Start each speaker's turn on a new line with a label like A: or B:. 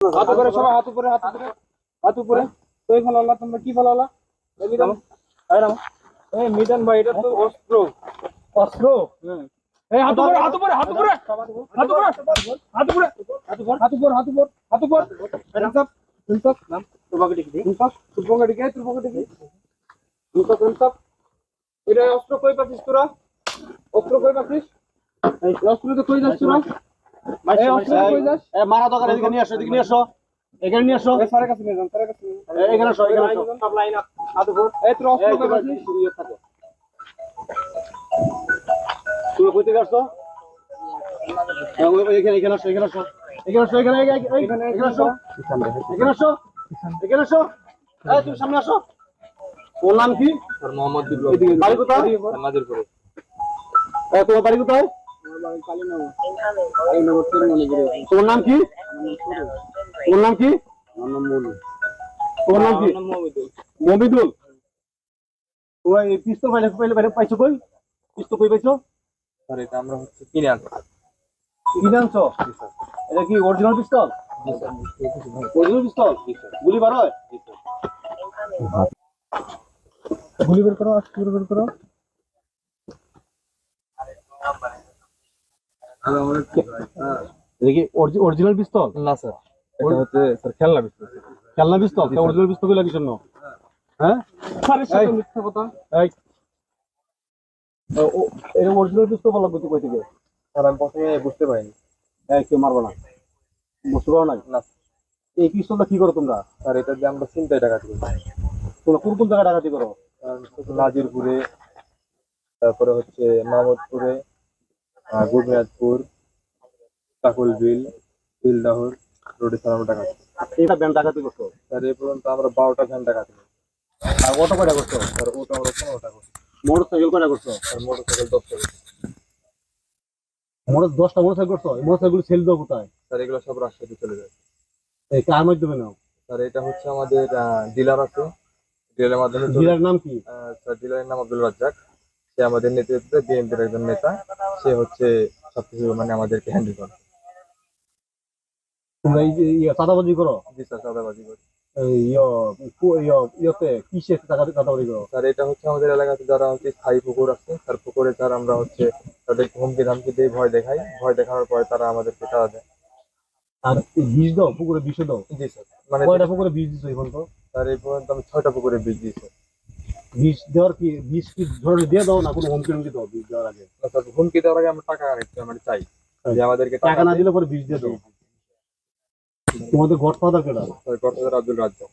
A: হাত উপরে সবাই হাত উপরে হাত উপরে হাত উপরে। তুই ফেলালা তোমরা কি ফেলালা? এই মিজান ভাই এটা তো অস্ত্র। অস্ত্র? এই হাত উপরে হাত উপরে হাত উপরে। হাত উপরে হাত উপরে। হাত উপরে। হাত উপরে। হাত উপরে। হাত উপরে ইনসাফ। ইনসাফ নাম তোমাকে দেখি ইনসাফ। তোমাকে দেখি তোমাকে দেখি ইনসাফ ইনসাফ। এটা অস্ত্র কই পাচ্ছিস তোরা? অস্ত্র কই পাচ্ছিস? এই অস্ত্র তো কই যাচ্ছ তোরা এই অস্ত্র কই যাস?
B: এ মারা দরকার এদিকে নিয়ে আসো এদিকে নিয়ে আসো। এখানে নিয়ে আসো।
A: স্যারের কাছে নিয়ে যান স্যারের কাছে নিয়ে যান।
B: এ, এখানে আসো এখানে আসো।
A: সব লাইন আপ হাত উপর এই তোর অস্ত্র কই পাচ্ছিস
B: তুমি কই থেকে আসছো? এ, ওই- ওই এখানে এখানে আসো এখানে আসো। এখানে আসো এখানে এখানে এখানে- এখানে আসো। এখানে আসো। এখানে আসো। এই তুমি সামনে আসো। ওর নাম কি?
C: স্যার মোহাম্মদ বিপ্লব
B: এদিকে, বাড়ি কোথায়?
C: নাজিরপুরে
B: এ, তোমার বাড়ি কোথায়? তোমার নাম কি? তোমার নাম কি? তোমার নাম কি? মমিদুল। এই পিস্তল পাইলে পাইলে পাইলে পাইছো কই? পিস্তল কই পাইছো?
C: স্যার এটা আমরা হচ্ছে কিনে আনছি
B: কিনে আনছো এটা কি অরিজিনাল পিস্তল? অরিজিনাল পিস্তল? গুলি বার হয়?
A: গুলি বের করো আস্তে বের করো।
B: এটা কি অরিজিনাল পিস্তল
C: না স্যার এটা হচ্ছে স্যার খেলনা
B: খেলনা পিস্তল অরিজিনাল পিস্তল জন্য? হ্যাঁ?
A: স্যারের সাথে মিথ্যা কথা।
B: এই। ও- ও- এরকম অরিজিনাল পিস্তল বলা কই কই থেকে
C: স্যার আমি প্রথমে বুঝতে পারিনি।
B: এই কেউ মারবে না। বুঝতে পারো না
C: না
B: এই পিস্তলটা কি করো তোমরা?
C: স্যার এটা দিয়ে আমরা চিন্তায় ডাকাতি দিই
B: তোমরা কোন কোন জায়গায় ডাকাতি করো?
C: নাজিরপুরে তারপরে হচ্ছে মাহমুদপুরে আহ, গুরমিয়াদপুর কাকুলবিল বিলদাহর রোডে স্যার আমরা টাকা
B: ব্যান্ড ডাকাতি করছ?
C: স্যার এই পর্যন্ত আমরা বারোটা ভ্যান টাকা দিই
B: আর অটো করছ?
C: স্যার ওটা আমরা পনেরো টাকা
B: মোটর সাইকেল কয়টা করছ?
C: স্যার মোটর সাইকেল দশ টাকা
B: মোটর দশটা মোটর সাইকেল করছ? মোটর সাইকেল সেল দাও কোথায়?
C: স্যার এগুলো সব রাজশাহী চলে যায়।
B: এই কার মাধ্যমে নাও?
C: স্যার এটা হচ্ছে আমাদের ডিলার আছে। ডিলারের মাধ্যমে
B: ডিলার নাম কি?
C: স্যার ডিলারের নাম আব্দুল রাজ্জাক। সে আমাদের নেতৃত্বে বিএনপির একজন নেতা। সে হচ্ছে সবকিছু মানে আমাদেরকে হ্যান্ডেল করে।
B: তোমরা এই যে ইয়ে চাঁদাবাজি করো?
C: জি স্যার চাঁদাবাজি করে।
B: এই ইয়ে ইয়ে
C: স্যার এটা হচ্ছে আমাদের এলাকাতে যারা হচ্ছে স্থায়ী পুকুর আছে তার পুকুরে স্যার আমরা হচ্ছে হুমকি ধামকি দিয়ে ভয় দেখাই। ভয় দেখানোর পরে তারা আমাদেরকে দেয়।
B: আর দাও পুকুরে বিষ দাও?
C: জি স্যার। মানে
B: কয়টা পুকুরে বিষ দিছো এখন তো
C: স্যার এই পর্যন্ত আমি ছয়টা পুকুরে বীজ দিয়েছি।
B: বিষ দেওয়ার কি বিষ কি ধরে দিয়ে দাও না কোনো হুমকি হুমকি দাও বিষ দেওয়ার আগে।
C: হুমকি দেওয়ার আগে আমরা টাকা মানে চাই যে আমাদেরকে
B: টাকা না দিলে পরে বিষ দিয়ে দাও। তোমাদের গডফাদার কেটা
C: কর্তাদের আব্দুল রাজ্জাক।